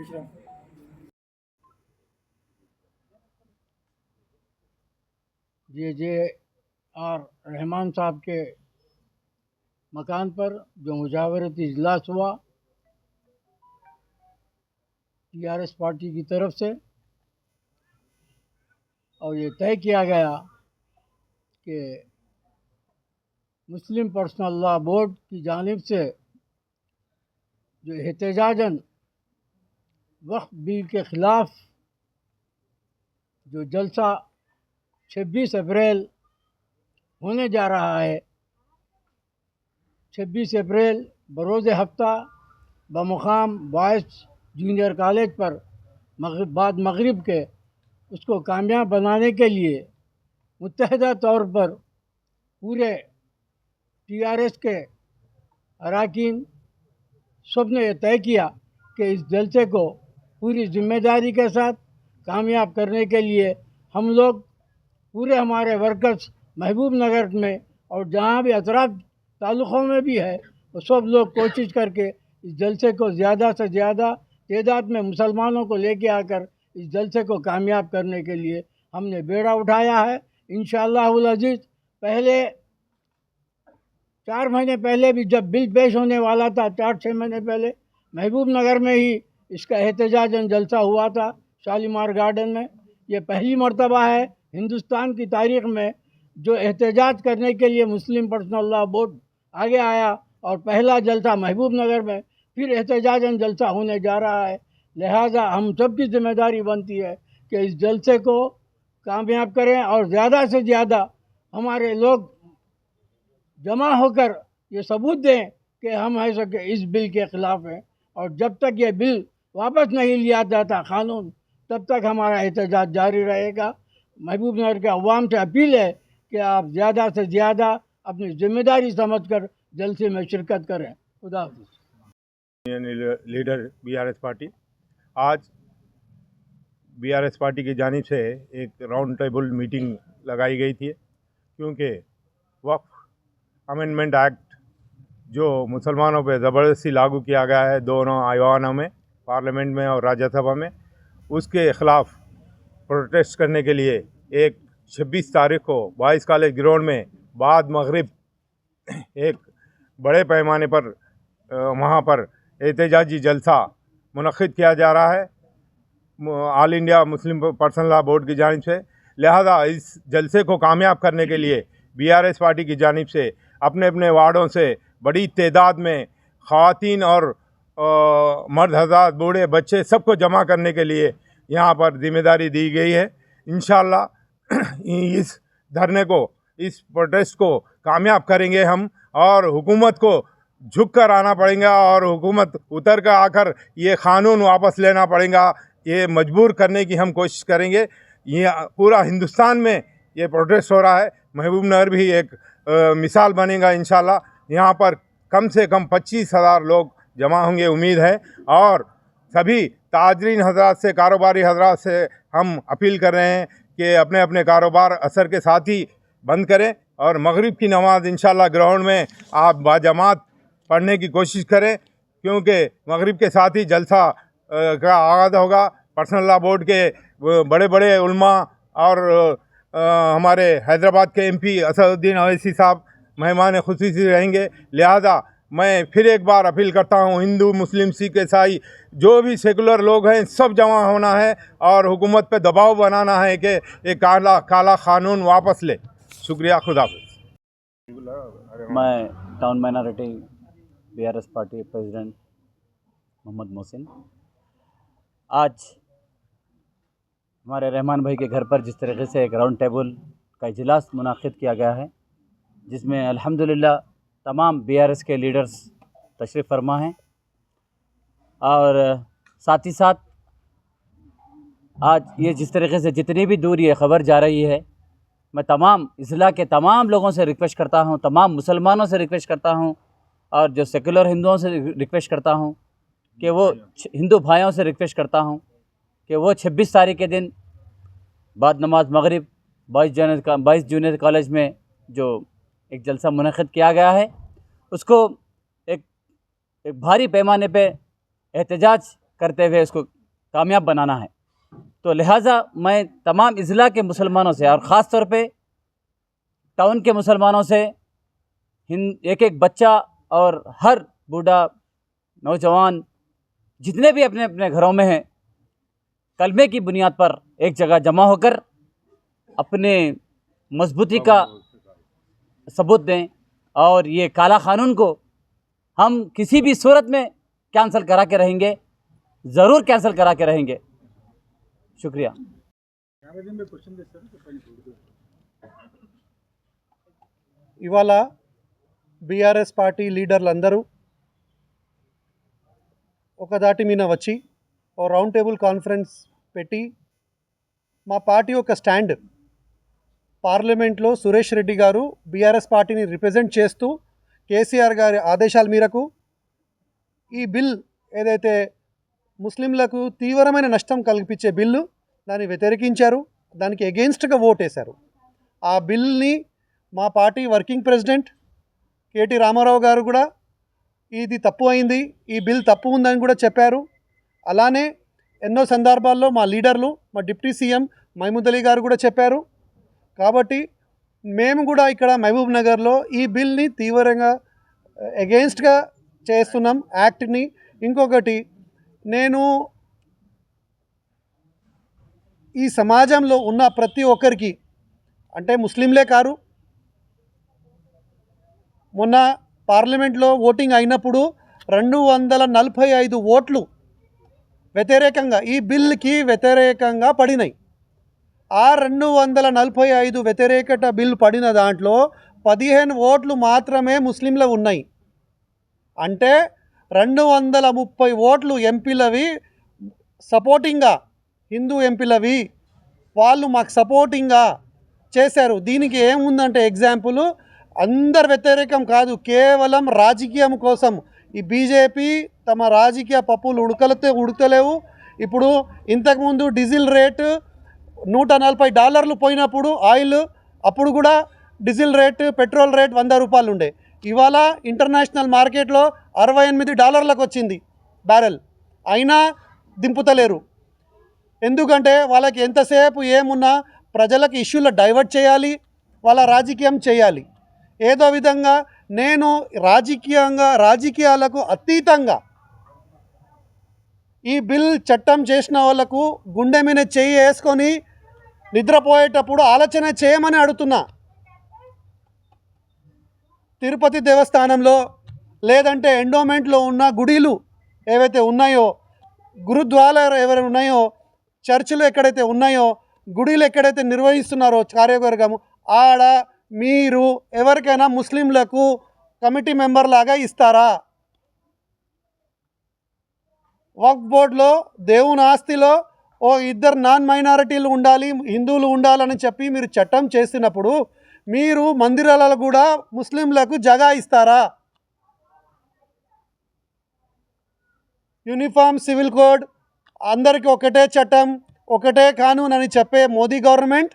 విశ్రామ్ جے جے آر رحمان صاحب کے مکان پر جو مجاورتی اجلاس ہوا، ٹی آر ایس پارٹی کی طرف سے، اور یہ طے کیا گیا کہ مسلم پرسنل لا بورڈ کی جانب سے جو احتجاجن وقت بل کے خلاف جو جلسہ چھبیس اپریل ہونے جا رہا ہے، چھبیس اپریل بروز ہفتہ بمقام بوائز جونیئر کالج پر مغرب، بعد مغرب کے اس کو کامیاب بنانے کے لیے متحدہ طور پر پورے ٹی آر ایس کے اراکین سب نے یہ طے کیا کہ اس جلسے کو پوری ذمہ داری کے ساتھ کامیاب کرنے کے لیے ہم لوگ پورے ہمارے ورکرس محبوب نگر میں اور جہاں بھی اطراف تعلقوں میں بھی ہے، وہ سب لوگ کوشش کر کے اس جلسے کو زیادہ سے زیادہ تعداد میں مسلمانوں کو لے کے آ کر اس جلسے کو کامیاب کرنے کے لیے ہم نے بیڑا اٹھایا ہے۔ انشاءاللہ العزیز، پہلے چار مہینے پہلے بھی جب بل پیش ہونے والا تھا، چار چھ مہینے پہلے، محبوب نگر میں ہی اس کا احتجاج جلسہ ہوا تھا شالیمار گارڈن میں۔ یہ پہلی مرتبہ ہے ہندوستان کی تاریخ میں جو احتجاج کرنے کے لیے مسلم پرسنل لا بورڈ آگے آیا اور پہلا جلسہ محبوب نگر میں پھر احتجاج جلسہ ہونے جا رہا ہے۔ لہٰذا ہم سب کی ذمہ داری بنتی ہے کہ اس جلسے کو کامیاب کریں اور زیادہ سے زیادہ ہمارے لوگ جمع ہو کر یہ ثبوت دیں کہ ہم ایسا کہ اس بل کے خلاف ہیں۔ اور جب تک یہ بل واپس نہیں لیا جاتا قانون، تب تک ہمارا احتجاج جاری رہے گا۔ محبوب نگر کے عوام سے اپیل ہے کہ آپ زیادہ سے زیادہ اپنی ذمہ داری سمجھ کر جلسے میں شرکت کریں۔ خدا حافظ۔ یعنی لیڈر بی آر ایس پارٹی۔ آج بی آر ایس پارٹی کی جانب سے ایک راؤنڈ ٹیبل میٹنگ لگائی گئی تھی، کیونکہ وقف امینمنٹ ایکٹ جو مسلمانوں پہ زبردستی لاگو کیا گیا ہے دونوں ایوانوں میں پارلیمنٹ میں اور راجیہ سبھا میں، اس کے خلاف پروٹیسٹ کرنے کے لیے ایک چھبیس تاریخ کو بائیس کالج گراؤنڈ میں بعد مغرب ایک بڑے پیمانے پر وہاں پر احتجاجی جلسہ منعقد کیا جا رہا ہے۔ آل انڈیا مسلم پرسن لا بورڈ کی جانب سے۔ لہذا اس جلسے کو کامیاب کرنے کے لیے بی آر ایس پارٹی کی جانب سے اپنے اپنے وارڈوں سے بڑی تعداد میں خواتین اور مرد حضرات، بوڑھے، بچے سب کو جمع کرنے کے لیے یہاں پر ذمہ داری دی گئی ہے۔ انشاءاللہ اس دھرنے کو، اس پروٹیسٹ کو کامیاب کریں گے ہم اور حکومت کو جھک کر آنا پڑیں گا اور حکومت اتر کر آ کر یہ قانون واپس لینا پڑیں گا۔ یہ مجبور کرنے کی ہم کوشش کریں گے۔ یہ پورا ہندوستان میں یہ پروٹیسٹ ہو رہا ہے۔ محبوب نگر بھی ایک مثال بنے گا انشاءاللہ۔ یہاں پر کم سے کم پچیس ہزار لوگ جمع ہوں گے، امید ہے۔ اور سبھی تاجرین حضرات سے، کاروباری حضرات سے ہم اپیل کر رہے ہیں کہ اپنے اپنے کاروبار اثر کے ساتھ ہی بند کریں۔ اور مغرب کی نماز انشاءاللہ گراؤنڈ میں آپ باجماعت پڑھنے کی کوشش کریں، کیونکہ مغرب کے ساتھ ہی جلسہ کا آغاز ہوگا۔ پرسنل لا بورڈ کے بڑے بڑے علماء اور ہمارے حیدرآباد کے ایم پی اسد الدین اویسی صاحب، مہمان خصوصی رہیں گے۔ لہذا میں پھر ایک بار اپیل کرتا ہوں، ہندو، مسلم، سکھ، عیسائی، جو بھی سیکولر لوگ ہیں، سب جمع ہونا ہے اور حکومت پہ دباؤ بنانا ہے کہ یہ کالا کالا قانون واپس لے۔ شکریہ، خدا حافظ۔ میں ٹاؤن مائنارٹی، بی آر ایس پارٹی پریزیڈنٹ محمد محسن۔ آج ہمارے رحمان بھائی کے گھر پر جس طریقے سے ایک راؤنڈ ٹیبل کا اجلاس منعقد کیا گیا ہے، جس میں الحمدللہ تمام بی آر ایس کے لیڈرز تشریف فرما ہیں۔ اور ساتھ ہی ساتھ، آج یہ جس طریقے سے جتنی بھی دور یہ خبر جا رہی ہے، میں تمام اضلاع کے تمام لوگوں سے ریکویسٹ کرتا ہوں، تمام مسلمانوں سے ریکویسٹ کرتا ہوں، اور جو سیکولر ہندوؤں سے ریکویسٹ کرتا ہوں، کہ وہ ہندو بھائیوں سے ریکویسٹ کرتا ہوں کہ وہ چھبیس تاریخ کے دن بعد نماز مغرب، بائیس جون بائیس جونیئر کالج میں جو ایک جلسہ منعقد کیا گیا ہے۔ اس کو ایک ایک بھاری پیمانے پہ احتجاج کرتے ہوئے اس کو کامیاب بنانا ہے۔ تو لہٰذا میں تمام اضلاع کے مسلمانوں سے اور خاص طور پہ ٹاؤن کے مسلمانوں سے ہند ایک ایک بچہ اور ہر بوڑھا نوجوان جتنے بھی اپنے اپنے گھروں میں ہیں، کلمے کی بنیاد پر ایک جگہ جمع ہو کر اپنے مضبوطی کا ثبوت دیں اور یہ کالا قانون کو ہم کسی بھی صورت میں کینسل کرا کے رہیں گے، ضرور کینسل کرا کے رہیں گے۔ شکریہ۔ ఇవాళ BRS party లీడర్లందరూ داٹی మీద వచ్చి ఓ రౌండ్ టేబుల్ కాన్ఫరెన్స్ పెట్టి మా పార్టీ యొక్క స్టాండ్ పార్లమెంట్లో సురేష్ రెడ్డి గారు బీఆర్ఎస్ పార్టీని రిప్రజెంట్ చేస్తూ కేసీఆర్ గారి ఆదేశాల మేరకు ఈ బిల్ ఏదైతే ముస్లింలకు తీవ్రమైన నష్టం కల్పించే బిల్లు దాన్ని వ్యతిరేకించారు దానికి ఎగెన్స్ట్గా ఓటేశారు. ఆ బిల్ని మా party working president KT Rama Rao గారు కూడా ఇది తప్పు అయింది ఈ బిల్ తప్పు ఉందని కూడా చెప్పారు. అలానే ఎన్నో సందర్భాల్లో మా లీడర్లు మా డిప్యూటీ సీఎం మహమూద్ అలీ గారు కూడా చెప్పారు. కాబట్టి మేము కూడా ఇక్కడ మహబూబ్ నగర్లో ఈ బిల్ని తీవ్రంగా eh, అగెయిన్స్ట్గా చేస్తున్నాం యాక్ట్ని. ఇంకొకటి నేను ఈ సమాజంలో ఉన్న ప్రతి ఒక్కరికి అంటే ముస్లింలే కారు మొన్న పార్లమెంట్లో ఓటింగ్ అయినప్పుడు రెండు వందల నలభై ఐదు ఓట్లు వ్యతిరేకంగా ఈ బిల్కి వ్యతిరేకంగా పడినాయి. ఆ రెండు వందల నలభై ఐదు వ్యతిరేకత బిల్ పడిన దాంట్లో పదిహేను ఓట్లు మాత్రమే ముస్లింలు ఉన్నాయి. అంటే రెండు వందల ముప్పై ఓట్లు ఎంపీలవి సపోర్టింగ్గా హిందూ ఎంపీలవి వాళ్ళు మాకు సపోర్టింగ్గా చేశారు. దీనికి ఏముందంటే ఎగ్జాంపుల్ అందరు వ్యతిరేకం కాదు కేవలం రాజకీయం కోసం. ఈ బీజేపీ తమ రాజకీయ పప్పులు ఉడకలతో ఉడకలేవు. ఇప్పుడు ఇంతకుముందు డీజిల్ రేటు నూట నలభై డాలర్లు పోయినప్పుడు ఆయిల్ అప్పుడు కూడా డీజిల్ రేటు పెట్రోల్ రేట్ వంద రూపాయలు ఉండే. ఇవాళ ఇంటర్నేషనల్ మార్కెట్లో అరవై ఎనిమిది డాలర్లకు వచ్చింది బ్యారెల్. అయినా దింపుతలేరు. ఎందుకంటే వాళ్ళకి ఎంతసేపు ఏమున్నా ప్రజలకు ఇష్యూలో డైవర్ట్ చేయాలి వాళ్ళ రాజకీయం చేయాలి. ఏదో విధంగా నేను రాజకీయంగా రాజకీయాలకు అతీతంగా ఈ బిల్ చట్టం చేసిన వాళ్ళకు గుండె మీద చెయ్యి వేసుకొని నిద్రపోయేటప్పుడు ఆలోచన చేయమని అడుగుతున్నా. తిరుపతి దేవస్థానంలో లేదంటే ఎండోమెంట్లో ఉన్న గుడిలు ఏవైతే ఉన్నాయో గురుద్వారాలు ఎవరైనా ఉన్నాయో చర్చిలు ఎక్కడైతే ఉన్నాయో గుడిలు ఎక్కడైతే నిర్వహిస్తున్నారో కార్యవర్గం ఆడ మీరు ఎవరికైనా ముస్లింలకు కమిటీ మెంబర్ లాగా ఇస్తారా? వక్ బోర్డులో దేవుని ఆస్తిలో ఓ ఇద్దరు నాన్ మైనారిటీలు ఉండాలి హిందువులు ఉండాలని చెప్పి మీరు చట్టం చేసినప్పుడు మీరు మందిరాలలో కూడా ముస్లింలకు జగా ఇస్తారా? యూనిఫామ్ సివిల్ కోడ్ అందరికీ ఒకటే చట్టం ఒకటే కానూన్ అని చెప్పే మోదీ గవర్నమెంట్?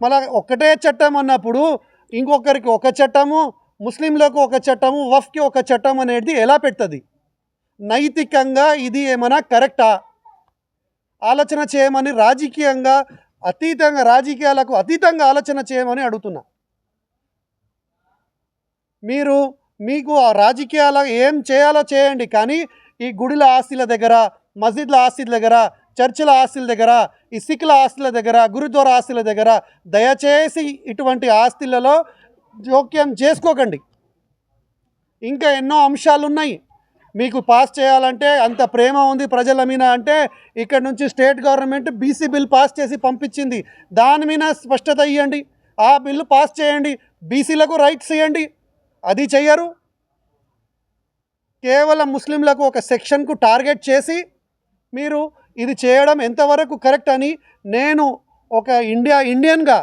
మళ్ళా ఒకటే చట్టం అన్నప్పుడు ఇంకొకరికి ఒక చట్టము ముస్లింలకు ఒక చట్టము వఫ్కి ఒక చట్టం అనేది ఎలా పెడుతుంది? నైతికంగా ఇది ఏమైనా కరెక్టా? ఆలోచన చేయమని రాజకీయంగా అతీతంగా రాజకీయాలకు అతీతంగా ఆలోచన చేయమని అడుగుతున్నా. మీరు మీకు ఆ రాజకీయాల ఏం చేయాలో చేయండి కానీ ఈ గుడిల ఆస్తుల దగ్గర మస్జిద్ల ఆస్తిల దగ్గర చర్చిల ఆస్తుల దగ్గర ఈ సిక్కుల ఆస్తుల దగ్గర గురుద్వార ఆస్తుల దగ్గర దయచేసి ఇటువంటి ఆస్తులలో జోక్యం చేసుకోకండి. ఇంకా ఎన్నో అంశాలు ఉన్నాయి మీకు పాస్ చేయాలంటే అంత ప్రేమ ఉంది ప్రజల మీద అంటే ఇక్కడ నుంచి state government BC bill pass చేసి పంపించింది. దాని మీద స్పష్టత ఇవ్వండి ఆ బిల్లు పాస్ చేయండి. బీసీలకు రైట్స్ ఇవ్వండి అది చెయ్యరు. కేవలం ముస్లింలకు ఒక సెక్షన్కు టార్గెట్ చేసి మీరు ఇది చేయడం ఎంతవరకు కరెక్ట్ అని నేను ఒక ఇండియా ఇండియన్గా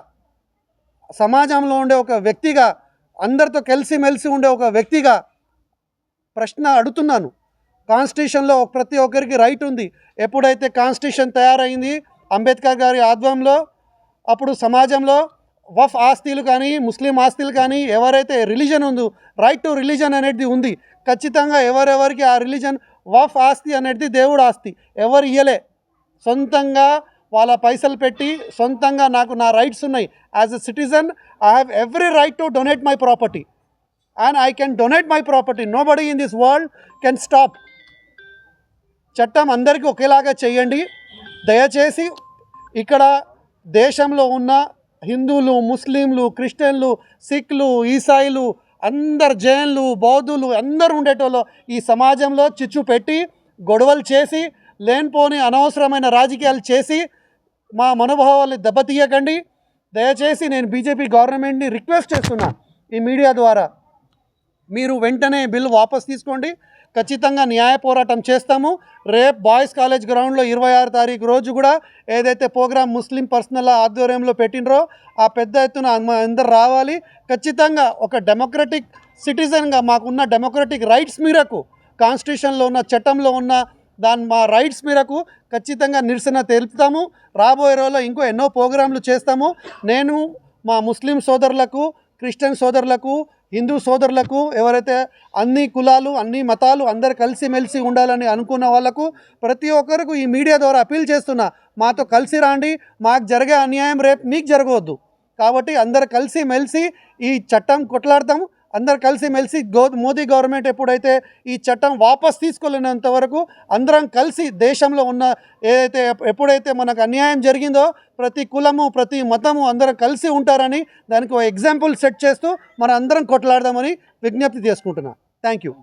సమాజంలో ఉండే ఒక వ్యక్తిగా అందరితో కలిసిమెలిసి ఉండే ఒక వ్యక్తిగా ప్రశ్న అడుగుతున్నాను. కాన్స్టిట్యూషన్లో ప్రతి ఒక్కరికి రైట్ ఉంది. ఎప్పుడైతే కాన్స్టిట్యూషన్ తయారైంది అంబేద్కర్ గారి ఆధ్వర్యంలో అప్పుడు సమాజంలో వఫ్ ఆస్తులు కానీ ముస్లిం ఆస్తులు కానీ ఎవరైతే రిలీజన్ ఉందో రైట్ టు రిలీజన్ అనేది ఉంది. ఖచ్చితంగా ఎవరెవరికి ఆ రిలీజన్ వఫ్ ఆస్తి అనేది దేవుడు ఆస్తి. ఎవరు ఇయ్యలే. సొంతంగా వాళ్ళ పైసలు పెట్టి సొంతంగా నాకు నా రైట్స్ ఉన్నాయి. As a citizen I have every right to donate my property. And I can donate my property nobody in this world can stop చట్టం అందరికీ ఒకేలాగా చేయండి. దయచేసి ఇక్కడ దేశంలో ఉన్న హిందువులు ముస్లింలు క్రిస్టియన్లు సిఖ్లు ఈసాయిలు అందరు జైన్లు బౌద్ధులు అందరు ఉండేటోళ్ళు ఈ సమాజంలో చిచ్చు పెట్టి గొడవలు చేసి లేనిపోని అనవసరమైన రాజకీయాలు చేసి మా మనోభావాలు దెబ్బతీయకండి. దయచేసి నేను బీజేపీ గవర్నమెంట్ని రిక్వెస్ట్ చేస్తున్నా ఈ మీడియా ద్వారా. మీరు వెంటనే బిల్లు వాపస్ తీసుకోండి. ఖచ్చితంగా న్యాయ పోరాటం చేస్తాము. రేపు బాయ్స్ కాలేజ్ గ్రౌండ్లో ఇరవై ఆరు తారీఖు రోజు కూడా ఏదైతే ప్రోగ్రామ్ ముస్లిం పర్సనల్ ఆధ్వర్యంలో పెట్టినరో ఆ పెద్ద ఎత్తున అందరు రావాలి. ఖచ్చితంగా ఒక డెమోక్రటిక్ సిటిజన్గా మాకున్న డెమోక్రటిక్ రైట్స్ మేరకు కాన్స్టిట్యూషన్లో ఉన్న చట్టంలో ఉన్న దాని మా రైట్స్ మేరకు ఖచ్చితంగా నిరసన తెలుపుతాము. రాబోయే రోజుల్లో ఇంకో ఎన్నో ప్రోగ్రాంలు చేస్తాము. నేను మా ముస్లిం సోదరులకు క్రిస్టియన్ సోదరులకు హిందూ సోదరులకు ఎవరైతే అన్ని కులాలు అన్ని మతాలు అందరు కలిసిమెలిసి ఉండాలని అనుకున్న వాళ్ళకు ప్రతి ఒక్కరికి ఈ మీడియా ద్వారా అపీల్ చేస్తున్నా మాతో కలిసి రాండి మాకు జరిగే అన్యాయం రేపు మీకు జరగవద్దు. కాబట్టి అందరు కలిసి మెలిసి ఈ చట్టం కొట్లాడతాం అందరు కలిసి మెలిసి గో మోదీ గవర్నమెంట్ ఎప్పుడైతే ఈ చట్టం వాపస్ తీసుకోలేనంత వరకు అందరం కలిసి దేశంలో ఉన్న ఏదైతే ఎప్పుడైతే మనకు అన్యాయం జరిగిందో ప్రతి కులము ప్రతి మతము అందరం కలిసి ఉంటారని దానికి ఒక ఎగ్జాంపుల్ సెట్ చేస్తూ మన అందరం కొట్లాడదామని విజ్ఞప్తి చేసుకుంటున్నా. Thank you